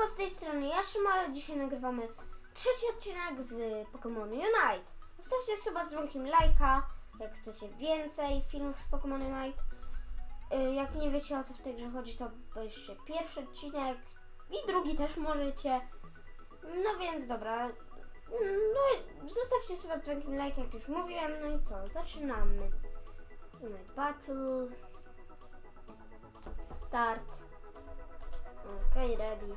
Siemanko, z tej strony Jaszyma. Dzisiaj nagrywamy trzeci odcinek z Pokémon Unite. Zostawcie suba z dzwonkiem lajka, jak chcecie więcej filmów z Pokémon Unite. Y, Jak nie wiecie o co w tej grze chodzi, to obejrzcie pierwszy odcinek i drugi też możecie. No więc dobra. No zostawcie suba z dzwonkiem lajka, jak już mówiłem. No i co? Zaczynamy. Unite Battle. Start. Okej, ready.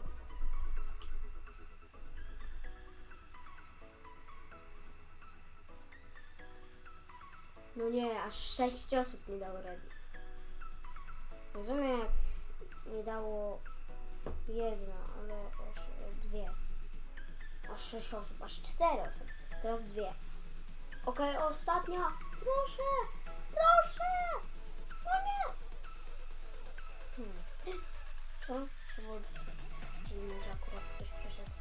No nie, aż sześć osób mi dało ready. Rozumiem, jak mi dało jedna, ale aż dwie. Aż sześć osób, aż cztery osoby. Teraz dwie. Okej, ostatnia. Proszę, proszę. No nie. Hmm. Co? To było dziwne, że akurat ktoś przyszedł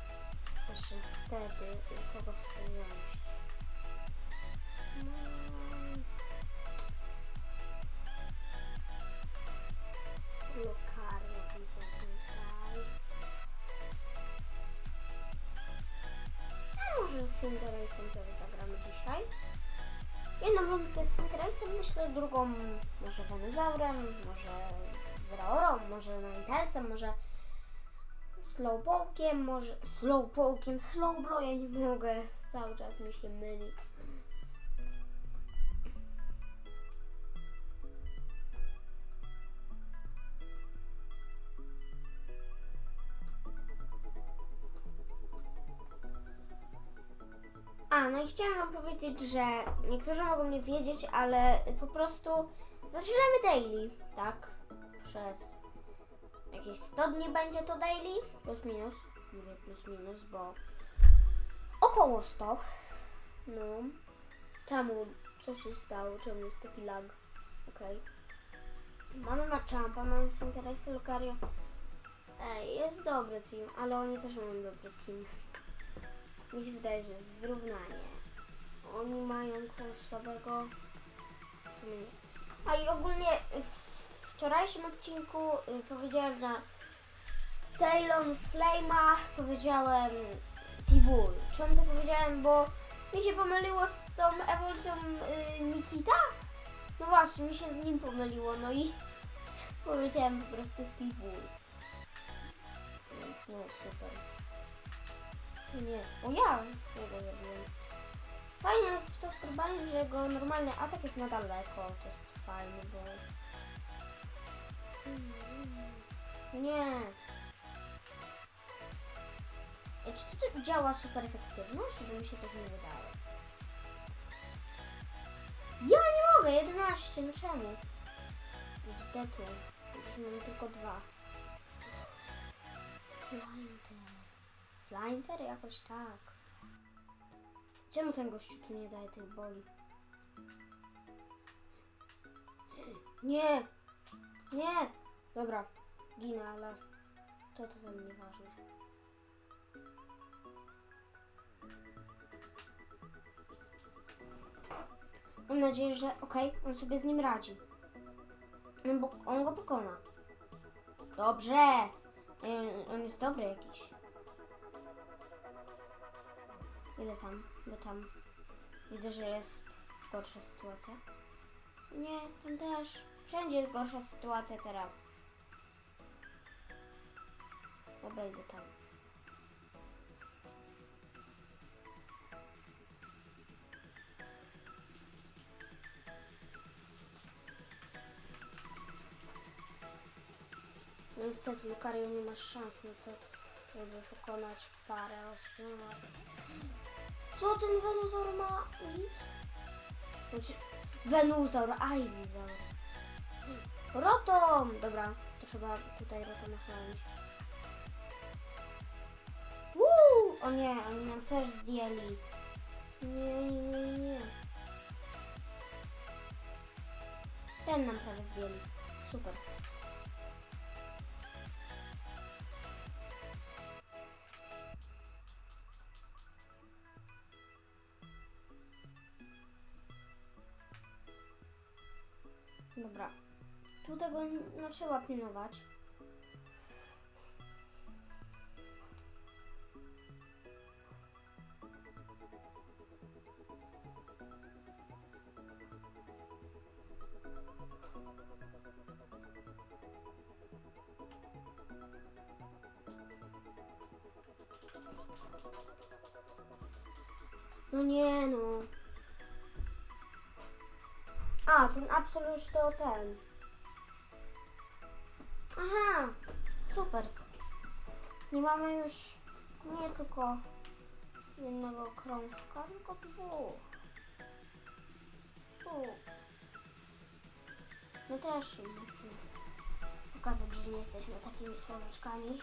właśnie wtedy kogo wziąć. No. Cinderellsem też zagramy dzisiaj? Jedną rundkę z Cinderellsem, myślę, drugą może Venusaurem, może z Raorą, może Ninetelsem, może Slowpoke'iem, może Slowpoke'iem, Slowbro, ja nie mogę, cały czas mi się myli. No i chciałam wam powiedzieć, że niektórzy mogą nie wiedzieć, ale po prostu zaczynamy daily, tak? Przez jakieś 100 dni będzie to daily, plus minus, mówię plus minus, bo około 100. No, czemu, co się stało, czemu jest taki lag, okej. Mamy Machampa, mamy Sinteresa, Lucario. Ej, jest dobry team, ale oni też mają dobry team. Mi się wydaje, że jest wyrównanie. Oni mają koło słabego. W sumie. A i ogólnie w wczorajszym odcinku y, powiedziałem na Taylon Flame'a powiedziałem Tivul. Czemu to powiedziałem? Bo mi się pomyliło z tą ewolucją y, Nikita. No właśnie, mi się z nim pomyliło, no i powiedziałem po prostu Tivul. Więc no super. Nie. O ja jego zabiłem. Fajnie jest w to skrobanie, że jego normalny atak jest na daleko. To jest fajne, bo... Nie. Ej, Czy to działa super efektywność? Bo mi się też nie wydaje. Ja nie mogę! 11, no czemu? Gdzie tu? Już mam tylko dwa. Flyinter. Flyinter? Jakoś tak. Czemu ten gościu tu nie daje tych boli? Nie! Nie! Dobra, ginę, ale to to tam nieważne. Mam nadzieję, że okej, on sobie z nim radzi. On, bo, on go pokona. Dobrze! On jest dobry jakiś. Idę tam, bo tam widzę, że jest gorsza sytuacja. Nie, tam też. Wszędzie jest gorsza sytuacja teraz. Dobra, idę tam. No niestety, Lucario nie masz szans na to, żeby pokonać parę osób. Co ten Venusaur ma? Lis? Znaczy, Venusaur, Ivysaur. Rotom! Dobra, to trzeba tutaj Rotoma chronić. Uuu! O nie, oni nam też zdjęli. Nie, nie, nie. Ten nam prawie zdjęli. Super. Dobra. Tu tego no, trzeba pilnować. No nie no. A, ten Absol już to ten. Aha, super. Nie mamy już nie tylko jednego krążka, tylko dwóch. Super. My też im musimy pokazać, że nie jesteśmy takimi słoneczkami.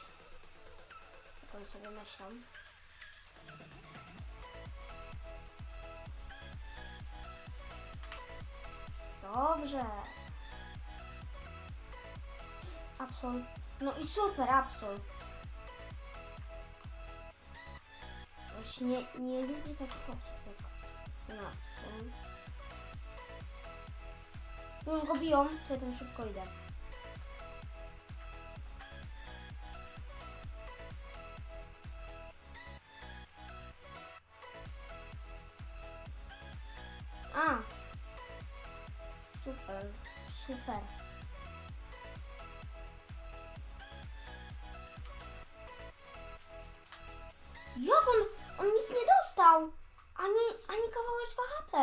Jak oni sobie myślą. Dobrze. Absol. No i super, Absol. Właśnie nie lubię takich osób jak ten Absol. Już go biją, to ja tam szybko idę. Super. Jak on, on nic nie dostał? Ani, ani kawałeczka HP.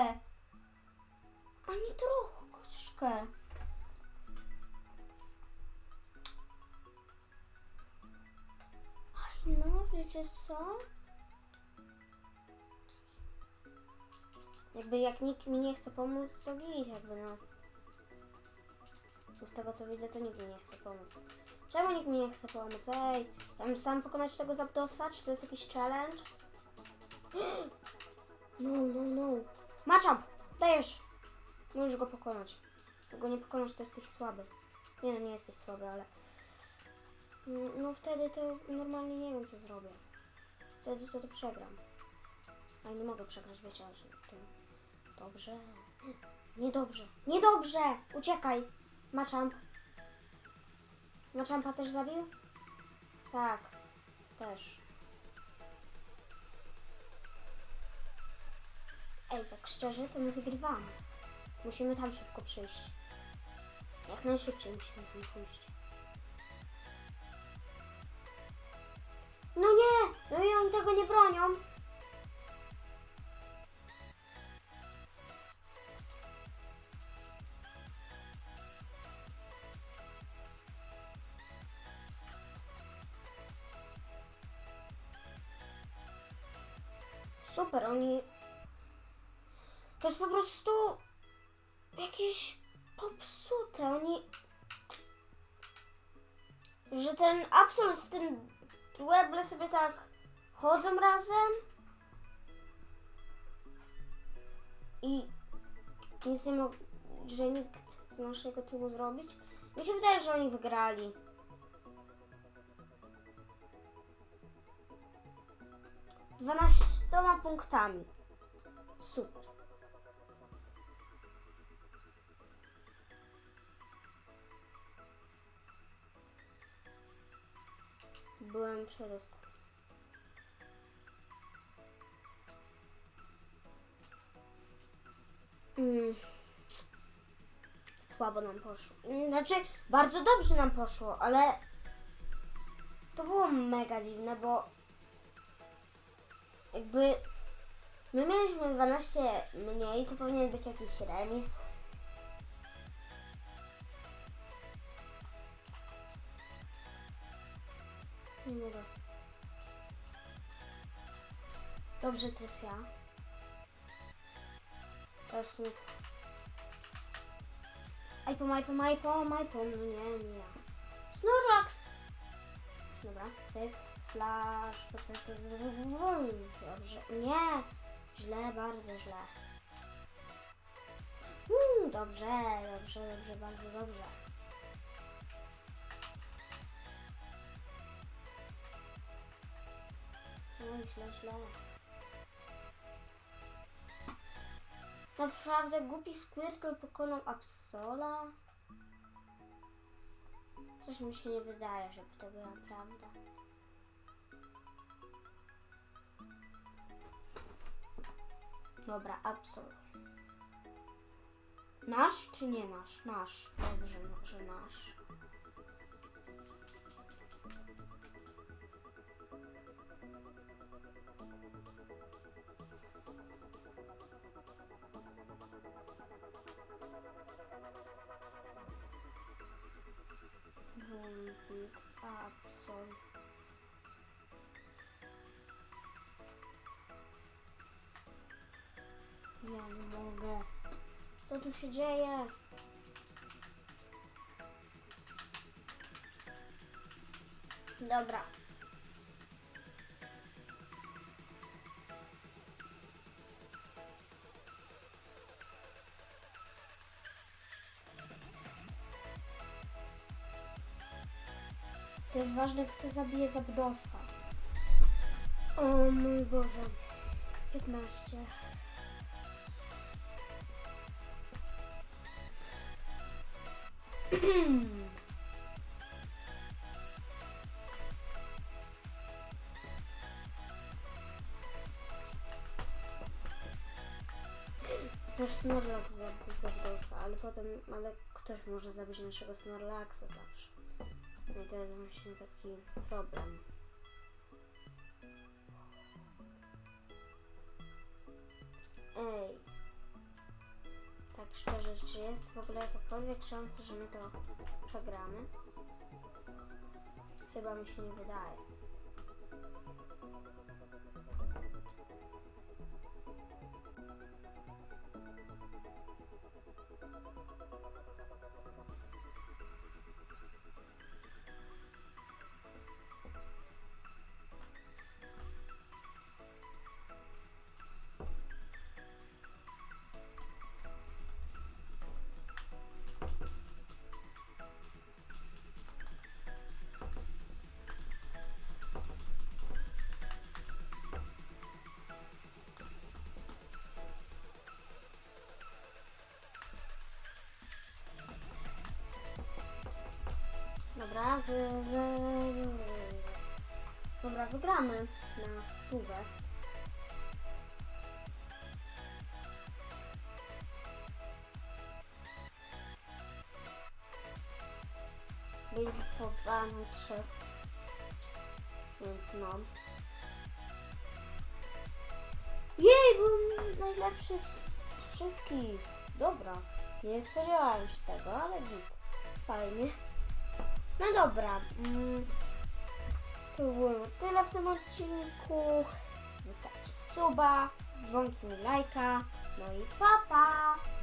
Ani troszkę. Aj, no, wiecie co? Jakby jak nikt mi nie chce pomóc, to git, jakby no. Z tego co widzę, to nikt mi nie chce pomóc. Czemu nikt mi nie chce pomóc? Ej, ja mam sam pokonać tego Zapdosa? Czy to jest jakiś challenge? No, no, no. Maczam! Dajesz! Możesz go pokonać. Go nie pokonasz, to jesteś słaby. Nie no, nie jesteś słaby, ale... Mm, No wtedy to normalnie nie wiem, co zrobię. Wtedy to, to przegram. A nie mogę przegrać, wiecie, że tym... Dobrze. Niedobrze. Niedobrze! Uciekaj! Maczamp. Maczampa też zabił? Tak. Też. Ej, tak szczerze, to my wygrywamy. Musimy tam szybko przyjść. Jak najszybciej musimy tam pójść. No nie! No i oni tego nie bronią. Super, oni... To jest po prostu jakieś popsute. Oni... Że ten Absol z tym Weble sobie tak chodzą razem i nic nie mógł, że nikt z naszego tyłu zrobić. Mi się wydaje, że oni wygrali. Dwunastoma punktami. Super. Byłem przedostatni. Mm. Słabo nam poszło. Mm, Znaczy, bardzo dobrze nam poszło, ale to było mega dziwne, bo jakby my mieliśmy 12 mniej, to powinien być jakiś remis. Nie mogę. Dobrze, teraz ja. Teraz mi... Ajpo, majpo, majpo, majpo, no nie, nie ja. Snorlax! Dobra, pyk, slash. Dobrze, nie! Źle, bardzo źle. Mm, dobrze, dobrze, dobrze, bardzo dobrze. No źle, źle. Naprawdę głupi Squirtle pokonał Absola? Coś mi się nie wydaje, żeby to była prawda. Dobra, absolut. Nasz czy nie nasz? Nasz. Dobrze, no, że nasz. Wąbit, absolut. Ja nie mogę. Co tu się dzieje? Dobra. To jest ważne, kto zabije Zabdosa. O mój Boże. 15. Też Snorlax zabił Zabdosa, ale potem, ale ktoś może zabić naszego Snorlaxa zawsze. No i to jest właśnie taki problem. Szczerze, czy jest w ogóle jakakolwiek szansa, że my to przegramy? Chyba mi się nie wydaje. Dobra, wygramy na stówę. Będzie stał 2 na 3. Więc no. Jej, byłem najlepszy z wszystkich. Dobra, nie spodziewałem się tego, ale git. Fajnie. No dobra. Mm, to było tyle w tym odcinku. Zostawcie suba, dzwonki lajka. No i papa! Pa.